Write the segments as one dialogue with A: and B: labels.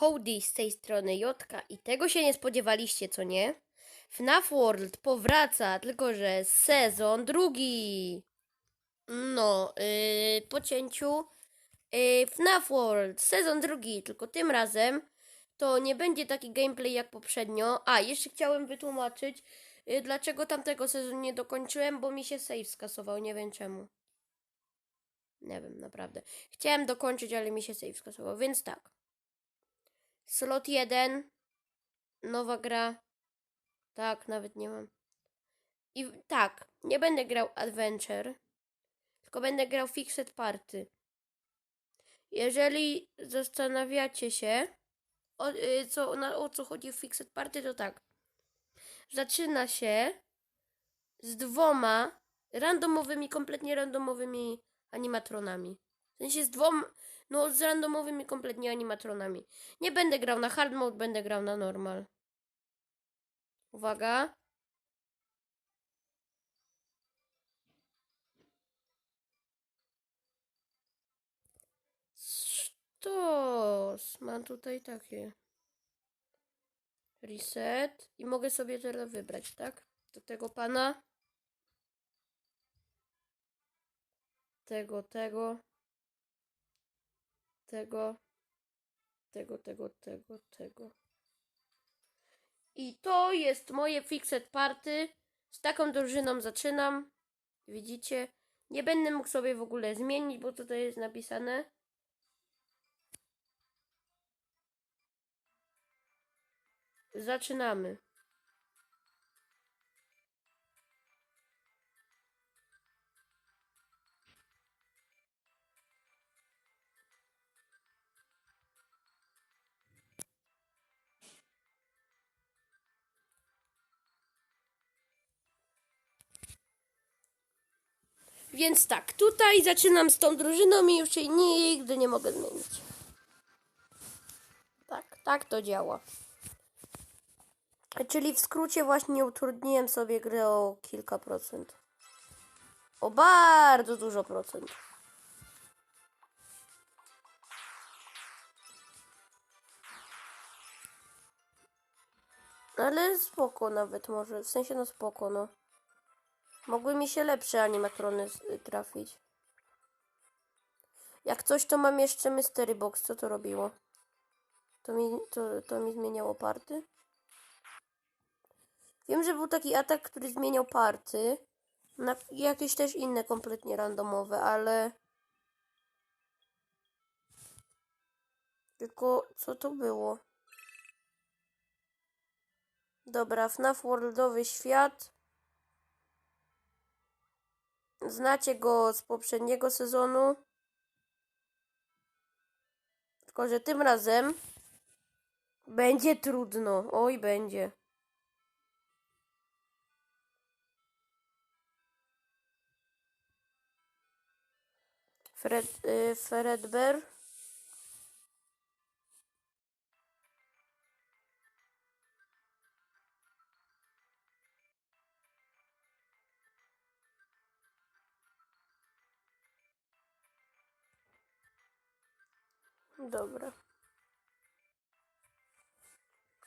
A: Howdy z tej strony Jotka i tego się nie spodziewaliście, co nie? FNAF World powraca, tylko że sezon drugi. No, yy, po cięciu yy, FNAF World, sezon drugi, tylko tym razem to nie będzie taki gameplay jak poprzednio. A, jeszcze chciałem wytłumaczyć, yy, dlaczego tamtego sezonu nie dokończyłem, bo mi się save skasował, nie wiem czemu. Nie wiem, naprawdę. Chciałem dokończyć, ale mi się save skasował, więc tak. Slot 1. Nowa gra. Tak, nawet nie mam. I tak, nie będę grał Adventure, tylko będę grał Fixed Party. Jeżeli zastanawiacie się, o, y, co, na, o co chodzi w Fixed Party, to tak. Zaczyna się z dwoma randomowymi, kompletnie randomowymi animatronami. W sensie z dwoma, no z randomowymi kompletnie animatronami. Nie będę grał na hard mode, będę grał na normal. Uwaga. Sztos. Mam tutaj takie. Reset. I mogę sobie teraz wybrać, tak? Do tego pana. Tego, tego. Tego. Tego, tego, tego, tego. I to jest moje fixed party. Z taką drużyną zaczynam. Widzicie? Nie będę mógł sobie w ogóle zmienić, bo tutaj jest napisane. Zaczynamy. Więc tak, tutaj zaczynam z tą drużyną i już jej nigdy nie mogę zmienić. Tak, tak to działa. Czyli w skrócie właśnie utrudniłem sobie grę o kilka procent. O bardzo dużo procent. Ale spoko nawet może, w sensie no spoko no. Mogły mi się lepsze animatrony y, trafić. Jak coś, to mam jeszcze Mystery Box. Co to robiło? To mi, to, to mi zmieniało party? Wiem, że był taki atak, który zmieniał party. Na jakieś też inne kompletnie randomowe, ale... Tylko co to było? Dobra, FNAF Worldowy Świat. Znacie go z poprzedniego sezonu. Tylko, że tym razem będzie trudno. Oj, będzie. Fred, y, Fredbear. Dobra.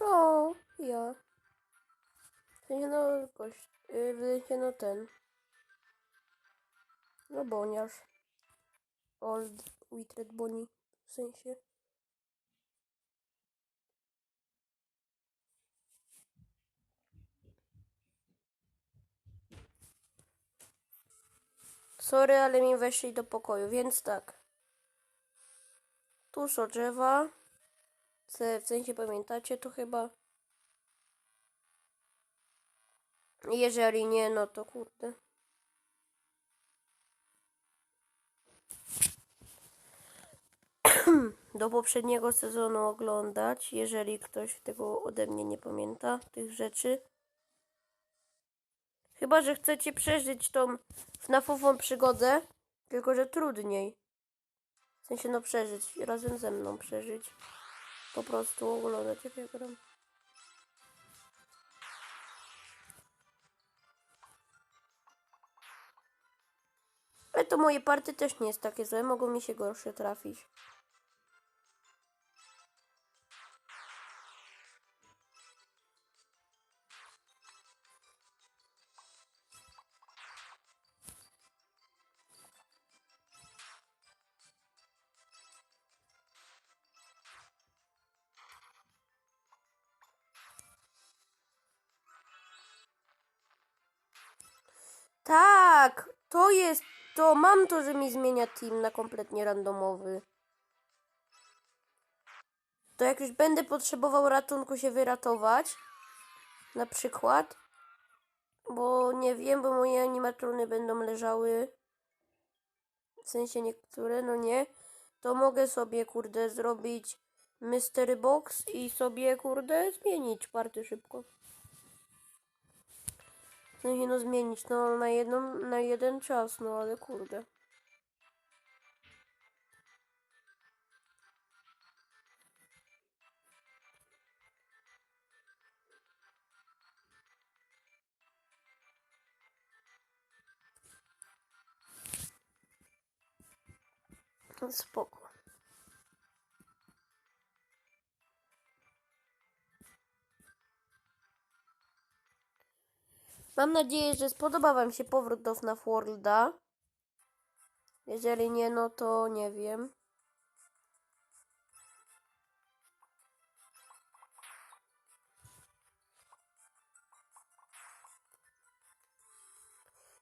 A: O, ja. W sensie no gość, yy, w sensie no ten. No boniarz. Old Withered Bonnie. W sensie. Sorry, ale mi weszli do pokoju, więc tak. Tuż o drzewa. W sensie pamiętacie to chyba. Jeżeli nie, no to kurde. Do poprzedniego sezonu oglądać, jeżeli ktoś tego ode mnie nie pamięta, tych rzeczy. Chyba, że chcecie przeżyć tą FNAF-ową przygodę, tylko że trudniej. Sensie no przeżyć, razem ze mną przeżyć. Po prostu oglądać jak ja gram. Ale to moje party też nie jest takie złe, mogą mi się gorsze trafić. To. Mam to, że mi zmienia team na kompletnie randomowy. To jak już będę potrzebował ratunku się wyratować, na przykład, bo nie wiem, bo moje animatrony będą leżały, w sensie niektóre, no nie, to mogę sobie, kurde, zrobić mystery box i sobie, kurde, zmienić party szybko. W sensie, no zmienić, no na jedną, na jeden czas, no ale kurde. No Spoko. Mam nadzieję, że spodoba Wam się powrót do FNAF Worlda. Jeżeli nie, no to nie wiem.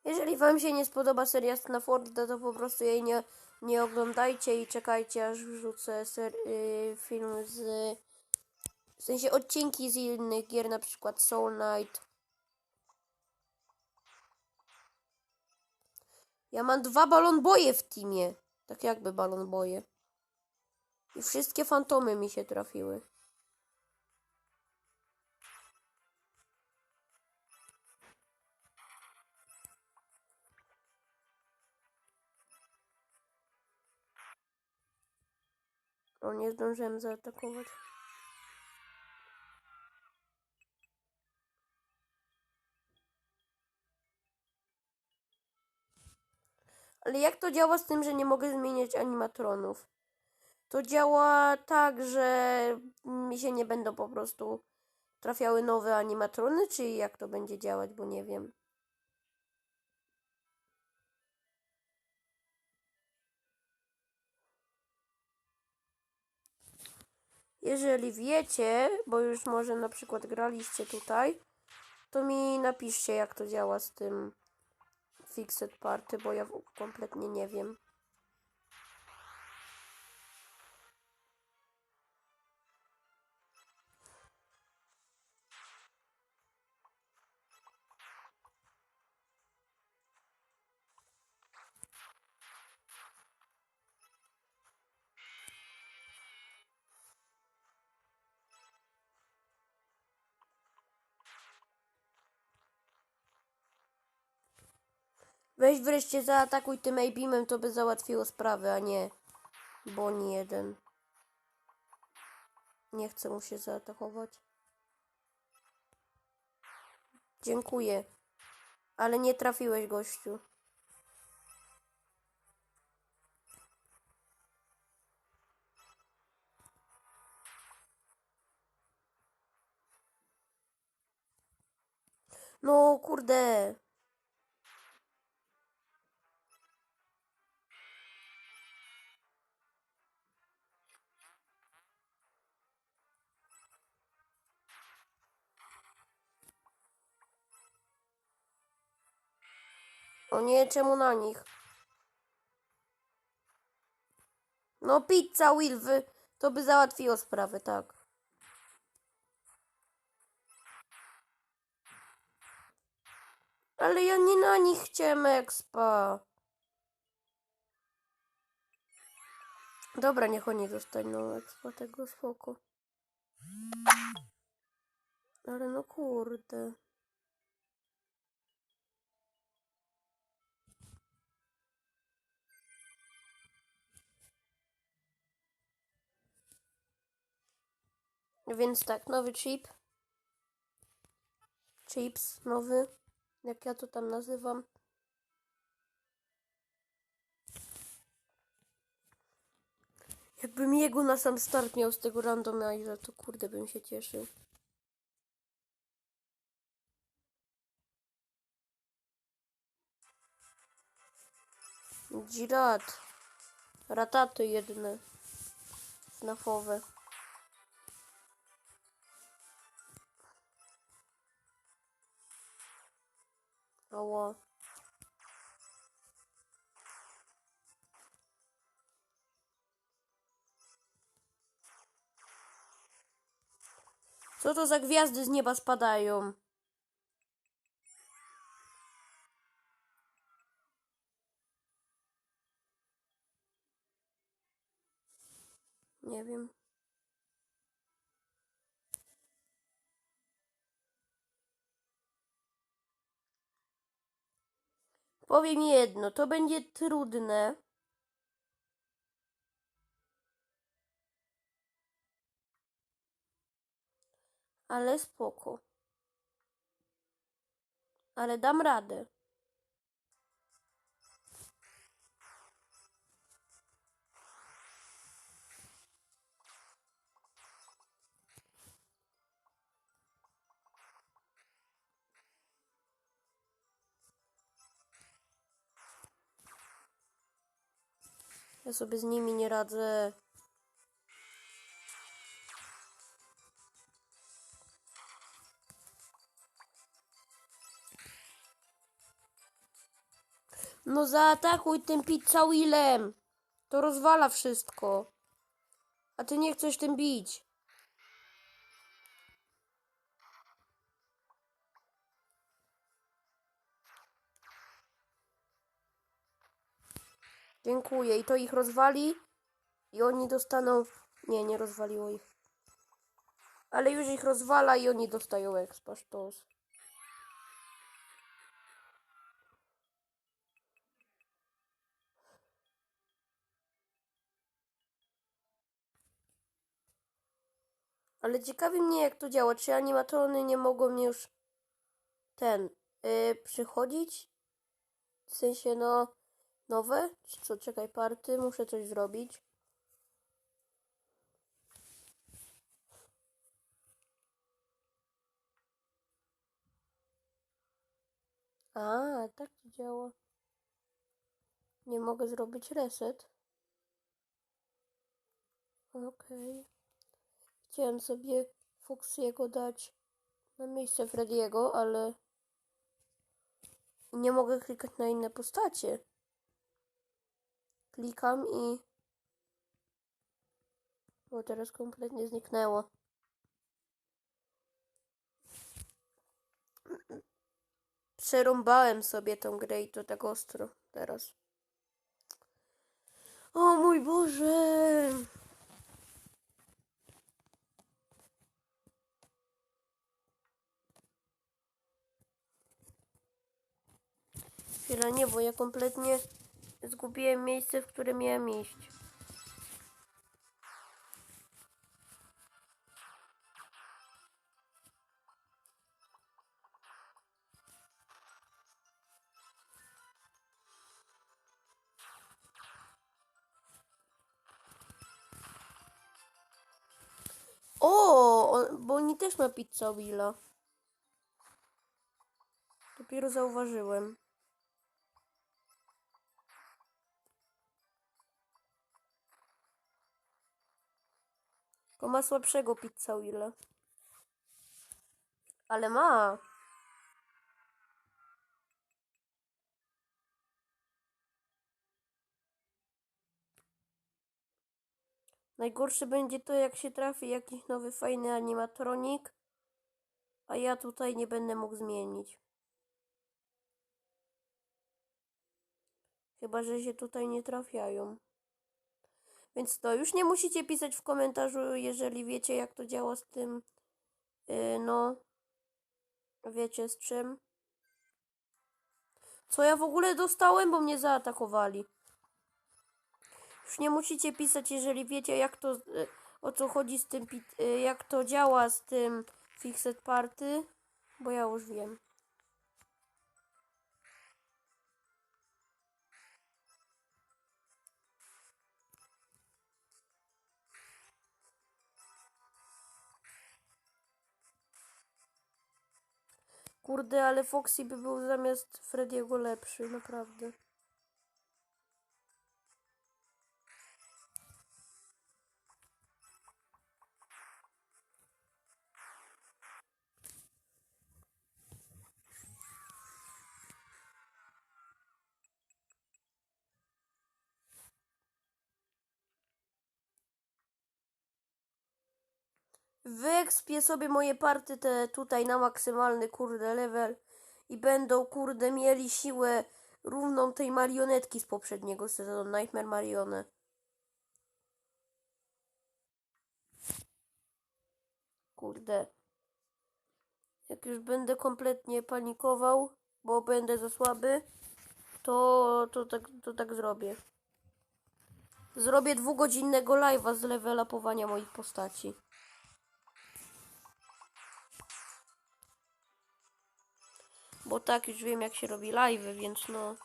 A: Jeżeli Wam się nie spodoba seria FNAF Worlda, to po prostu jej nie, nie oglądajcie i czekajcie, aż wrzucę ser, y, film z... W sensie odcinki z innych gier, na przykład Soul Knight. Ja mam dwa balon boje w teamie. Tak jakby balon boje. I wszystkie fantomy mi się trafiły. O, nie zdążyłem zaatakować. Ale jak to działa z tym, że nie mogę zmieniać animatronów? To działa tak, że mi się nie będą po prostu trafiały nowe animatrony, czy jak to będzie działać, bo nie wiem. Jeżeli wiecie, bo już może na przykład graliście tutaj, to mi napiszcie jak to działa z tym Fixed Party, bo ja kompletnie nie wiem. Weź wreszcie zaatakuj tym A-Beamem, to by załatwiło sprawę, a nie Bonnie jeden. Nie chcę mu się zaatakować. Dziękuję. Ale nie trafiłeś, gościu. No, kurde. O nie, czemu na nich? No pizza, Wilwy. To by załatwiło sprawę, tak. Ale ja nie na nich chciałem expa. Dobra, niech oni dostaną expa tego spoko. Ale no kurde. Więc tak, nowy chip. Chips nowy. Jak ja to tam nazywam. Jakbym jego na sam start miał z tego randomizer, to kurde bym się cieszył. Dzirat. Rataty jedne. Snafowe. никого. Что то за гвязды с неба спадаю? Не вим. Powiem jedno, to będzie trudne. Ale spoko. Ale dam radę. Ja sobie z nimi nie radzę. No zaatakuj tym pizza Willem. To rozwala wszystko. A ty nie chcesz tym bić. Dziękuję. I to ich rozwali. I oni dostaną... Nie, nie rozwaliło ich. Ale już ich rozwala i oni dostają expa sztos. Ale ciekawi mnie jak to działa. Czy animatrony nie mogą już ten yy, przychodzić? W sensie no nowe? Co? Czekaj, party. Muszę coś zrobić. A, tak to działa. Nie mogę zrobić reset. Okej. Chciałem sobie Foxiego dać na miejsce Frediego, ale nie mogę klikać na inne postacie. Klikam i... Bo teraz kompletnie zniknęło. Przerąbałem sobie tą grę i to tak ostro teraz. O mój Boże! Chwila, nie, bo ja kompletnie zgubiłem miejsce, w które miałem iść. O, bo oni też ma pizza Willa. Dopiero zauważyłem. Tylko ma słabszego pizza Willa. Ale ma. Najgorsze będzie to, jak się trafi jakiś nowy fajny animatronik, a ja tutaj nie będę mógł zmienić. Chyba, że się tutaj nie trafiają. Więc to już nie musicie pisać w komentarzu, jeżeli wiecie, jak to działa z tym. Yy, no. Wiecie z czym. Co ja w ogóle dostałem, bo mnie zaatakowali. Już nie musicie pisać, jeżeli wiecie, jak to. Yy, o co chodzi z tym. Yy, jak to działa z tym Fixed Party. Bo ja już wiem. Kurde, ale Foxy by był zamiast Frediego lepszy, naprawdę. Wyekspię sobie moje party te tutaj na maksymalny kurde level i będą kurde mieli siłę równą tej marionetki z poprzedniego sezonu Nightmare Marione. Kurde. Jak już będę kompletnie panikował, bo będę za słaby, to, to, tak, to tak zrobię. Zrobię dwugodzinnego live'a z levelapowania moich postaci. Bo tak już wiem jak się robi live'y, więc no.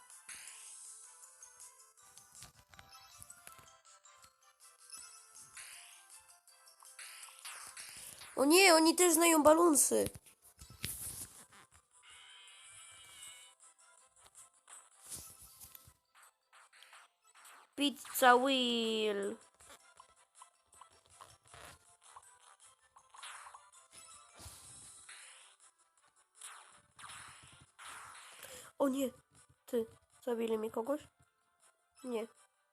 A: O nie, oni też znają balunsy. Pizza Wheel. O nie, ty, zabili mi kogoś? Nie.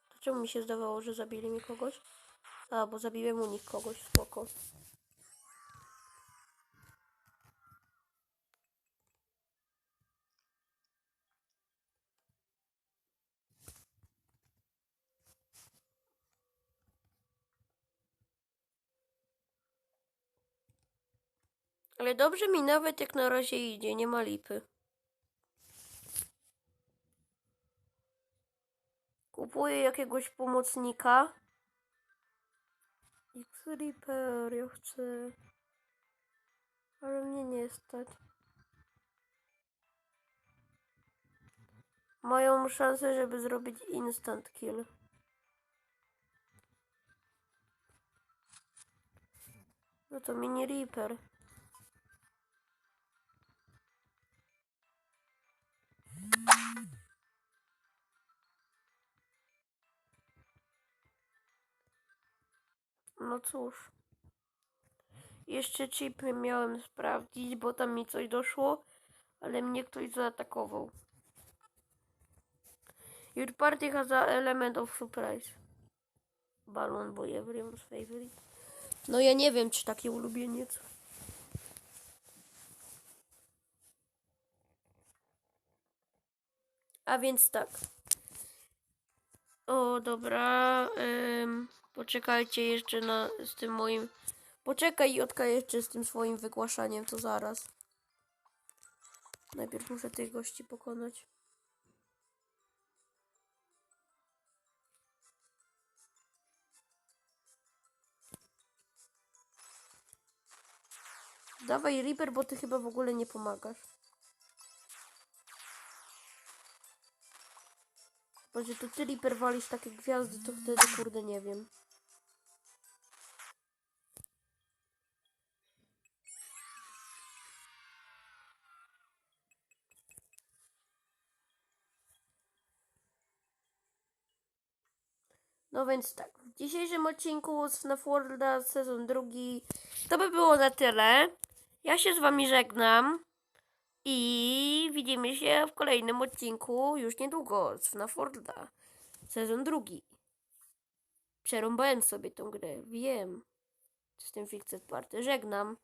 A: To czemu mi się zdawało, że zabili mi kogoś? A, bo zabiłem u nich kogoś, spoko. Ale dobrze mi nawet jak na razie idzie, nie ma lipy. Kupuję jakiegoś pomocnika. X-Reaper, ja chcę. Ale mnie nie stać. Mają szansę, żeby zrobić instant kill. No to mini Reaper. No cóż. Jeszcze chipy miałem sprawdzić, bo tam mi coś doszło, ale mnie ktoś zaatakował. Your party has a element of surprise. Balloon boy everyone's favorite. No ja nie wiem, czy taki ulubieniec. A więc tak. O, dobra. ym, poczekajcie jeszcze na, z tym moim. Poczekaj, Jotka, jeszcze z tym swoim wygłaszaniem, to zaraz. Najpierw muszę tych gości pokonać. Dawaj, Reaper, bo ty chyba w ogóle nie pomagasz. Bo że to ty walisz takie gwiazdy, to wtedy kurde nie wiem. No więc tak, w dzisiejszym odcinku z Worlda sezon drugi to by było na tyle. Ja się z wami żegnam i widzimy się w kolejnym odcinku już niedługo z FNAF sezon drugi. Przerąbałem sobie tą grę, wiem. Tym Fixed Party. Żegnam.